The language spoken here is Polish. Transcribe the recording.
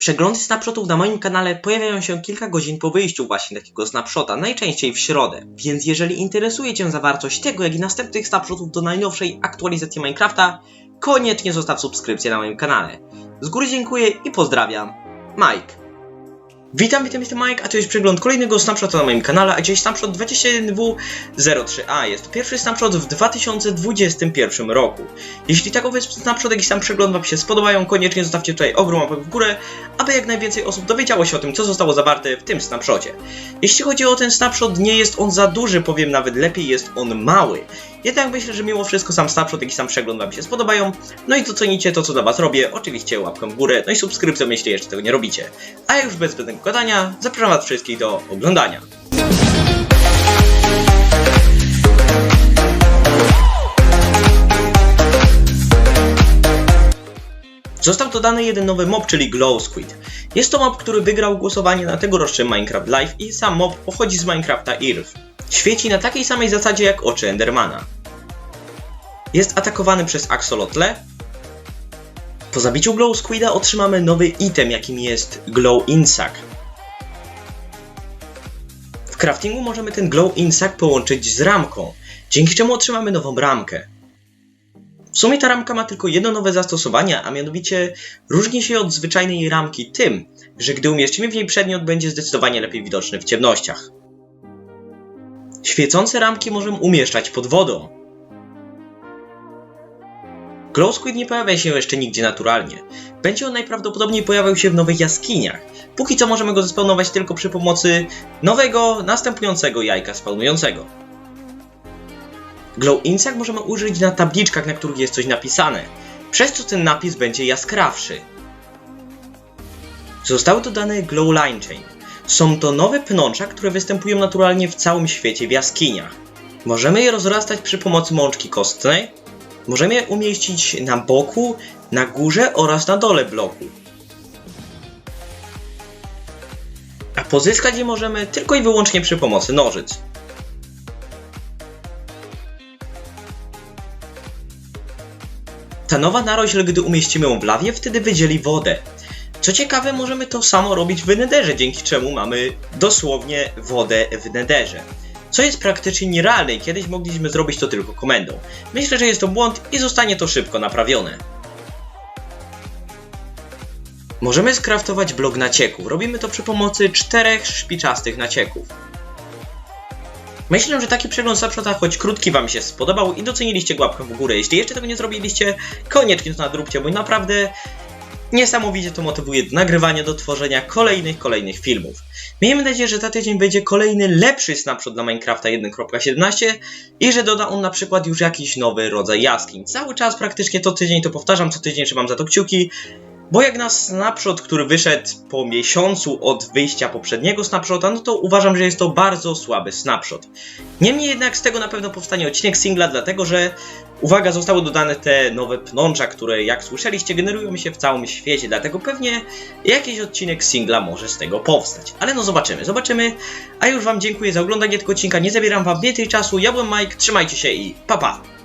Przeglądy snapshotów na moim kanale pojawiają się kilka godzin po wyjściu właśnie takiego snapshota, najczęściej w środę. Więc jeżeli interesuje Cię zawartość tego, jak i następnych snapshotów do najnowszej aktualizacji Minecrafta, koniecznie zostaw subskrypcję na moim kanale. Z góry dziękuję i pozdrawiam. Mike. Witam, witam, jestem Mike, a to jest przegląd kolejnego snapshota na moim kanale, a dzisiaj snapshot 21W03A. Jest to pierwszy snapshot w 2021 roku. Jeśli takowy snapshot, jak i sam przegląd Wam się spodobają, koniecznie zostawcie tutaj ogrom łapek w górę, aby jak najwięcej osób dowiedziało się o tym, co zostało zawarte w tym snapshocie. Jeśli chodzi o ten snapshot, nie jest on za duży, powiem nawet lepiej, jest on mały. Jednak myślę, że mimo wszystko sam snapshot, jak i sam przegląd Wam się spodobają. No i docenicie to, co dla Was robię. Oczywiście łapkę w górę, no i subskrypcją, jeśli jeszcze tego nie robicie. A już bez zbędnego gadania, zapraszam Was wszystkich do oglądania. Został dodany jeden nowy mob, czyli Glow Squid. Jest to mob, który wygrał głosowanie na tegoroczny Minecraft Live i sam mob pochodzi z Minecrafta Earth. Świeci na takiej samej zasadzie jak oczy Endermana. Jest atakowany przez Axolotle. Po zabiciu Glow Squida otrzymamy nowy item, jakim jest Glow Insac. W craftingu możemy ten Glow Insac połączyć z ramką, dzięki czemu otrzymamy nową ramkę. W sumie ta ramka ma tylko jedno nowe zastosowanie, a mianowicie różni się od zwyczajnej ramki tym, że gdy umieścimy w niej przedmiot, będzie zdecydowanie lepiej widoczny w ciemnościach. Świecące ramki możemy umieszczać pod wodą. Glow Squid nie pojawia się jeszcze nigdzie naturalnie. Będzie on najprawdopodobniej pojawiał się w nowych jaskiniach. Póki co możemy go zespawnować tylko przy pomocy nowego, następującego jajka spawnującego. Glow Insac możemy użyć na tabliczkach, na których jest coś napisane, przez co ten napis będzie jaskrawszy. Zostały dodane Glow Line Chain. Są to nowe pnącza, które występują naturalnie w całym świecie w jaskiniach. Możemy je rozrastać przy pomocy mączki kostnej. Możemy je umieścić na boku, na górze oraz na dole bloku. A pozyskać je możemy tylko i wyłącznie przy pomocy nożyc. Ta nowa narośl, gdy umieścimy ją w lawie, wtedy wydzieli wodę. Co ciekawe, możemy to samo robić w nederze, dzięki czemu mamy dosłownie wodę w nederze. Co jest praktycznie nierealne i kiedyś mogliśmy zrobić to tylko komendą. Myślę, że jest to błąd i zostanie to szybko naprawione. Możemy skraftować blok nacieków. Robimy to przy pomocy czterech szpiczastych nacieków. Myślę, że taki przegląd Snapshota, choć krótki Wam się spodobał i doceniliście łapkę w górę. Jeśli jeszcze tego nie zrobiliście, koniecznie to nadróbcie, bo naprawdę niesamowicie to motywuje do nagrywania, do tworzenia kolejnych, kolejnych filmów. Miejmy nadzieję, że za tydzień będzie kolejny lepszy snapshot dla Minecrafta 1.17 i że doda on na przykład już jakiś nowy rodzaj jaskiń. Cały czas praktycznie co tydzień to powtarzam, co tydzień trzymam za to kciuki, bo jak na snapshot, który wyszedł po miesiącu od wyjścia poprzedniego snapshota, no to uważam, że jest to bardzo słaby snapshot. Niemniej jednak z tego na pewno powstanie odcinek singla, dlatego że, uwaga, zostały dodane te nowe pnącza, które jak słyszeliście generują się w całym świecie, dlatego pewnie jakiś odcinek singla może z tego powstać. Ale no zobaczymy, zobaczymy. A już wam dziękuję za oglądanie tego odcinka, nie zabieram wam więcej czasu, ja byłem Mike, trzymajcie się i pa pa!